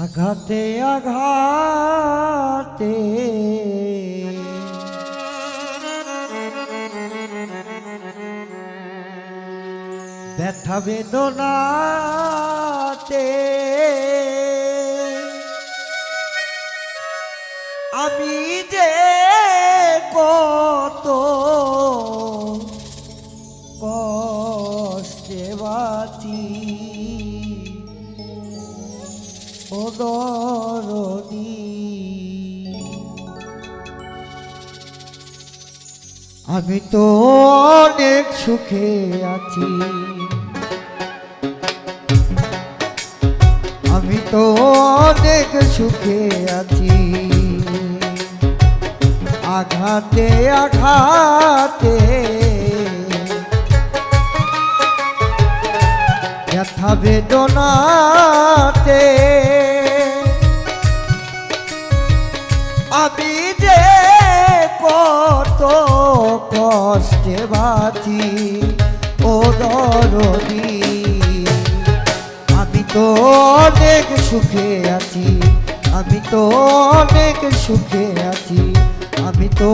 আঘাতে আঘাতে। ব্যথা বেদনাতে। আমি যে কত কষ্টে বাঁচি। আমি তো অনেক সুখে আছি। আমি তো অনেক সুখে আছি। আঘাতে আঘাতে। ব্যথা বেদনাতে কষ্টে বাঁচি, ও দরদি। আমি তো অনেক সুখে আছি, আমি তো অনেক সুখে আছি, আমি তো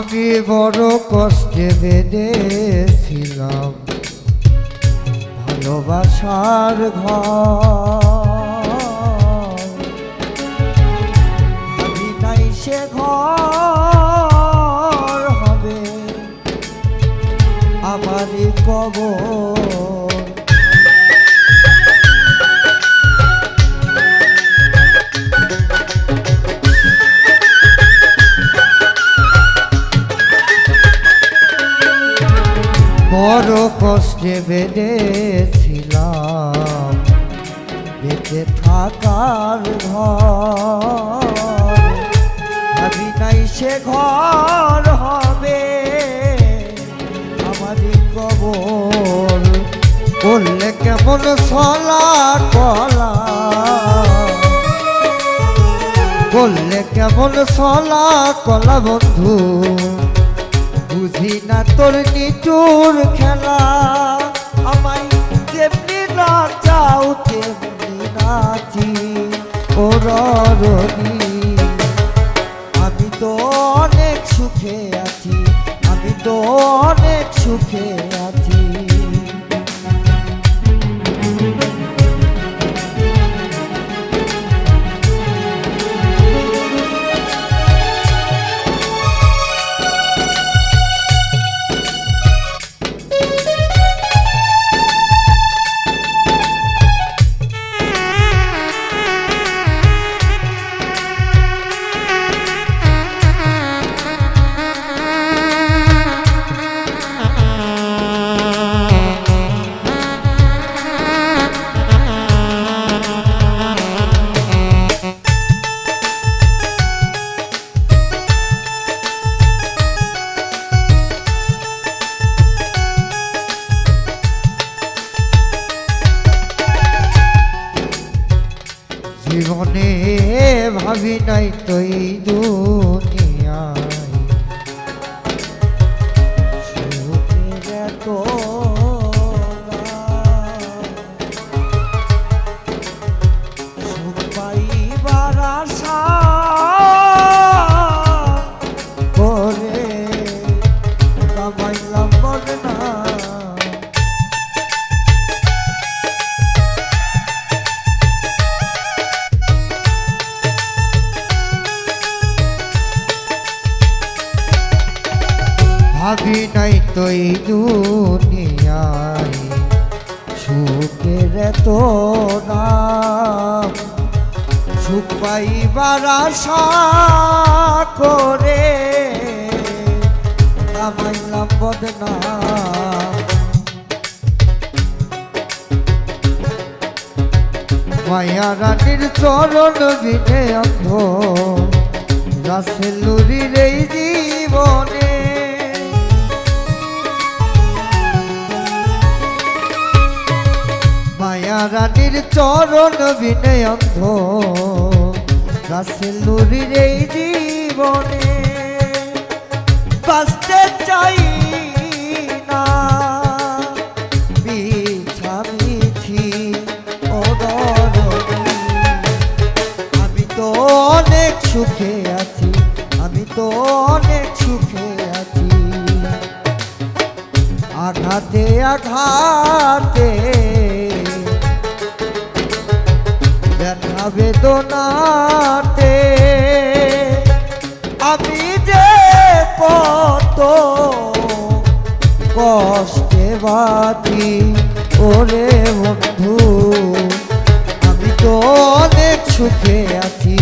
আমি বড় কষ্টে বেঁধেছিলাম। ভালোবাসার ঘর। আমি তাই সে ঘর হবে। আমারই কবর কষ্টে বেঁধেছিলাম। বেঁচে থাকার ঘর। ভাবি নাই সে ঘর হবে। আমারই কবর করলে কেমন সলা কলা করলে কেমন সলা কলা বন্ধু। বুঝি না তোর নিচুর খেলা। আমায় যেমনি নাচাও তেমনি নাচি। ওর রনি আমি তো অনেক সুখে আছি, আমি তো অনেক সুখে আছি। ভাবি নাই তো এই ভাবি নাই তো এই দুনিয়ায়। সুখের তো নাম, সুখ পাইবার আশা করে কামাইলাম বদনাম। মায়া রানীর চরণ বিনে অন্ধ রাসেলুরির এই জীবনে রানীর চরণ বিনে অন্ধ রাসেলুরির এই জীবনে বাঁচতে চাই না। মিছামিছি অদরদি আমি তো অনেক সুখে আছি, আমি তো অনেক সুখে আছি। আঘাতে আঘাতে বেদনাতে। আমি যে কত কষ্টে বাতি ওরে বন্ধু, আমি তো অনেক সুখে আছি।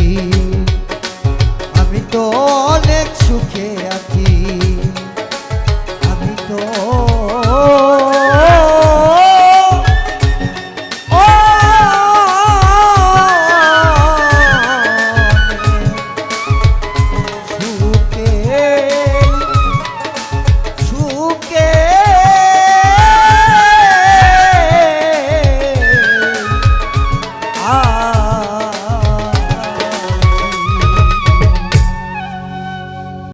আমি তো অনেক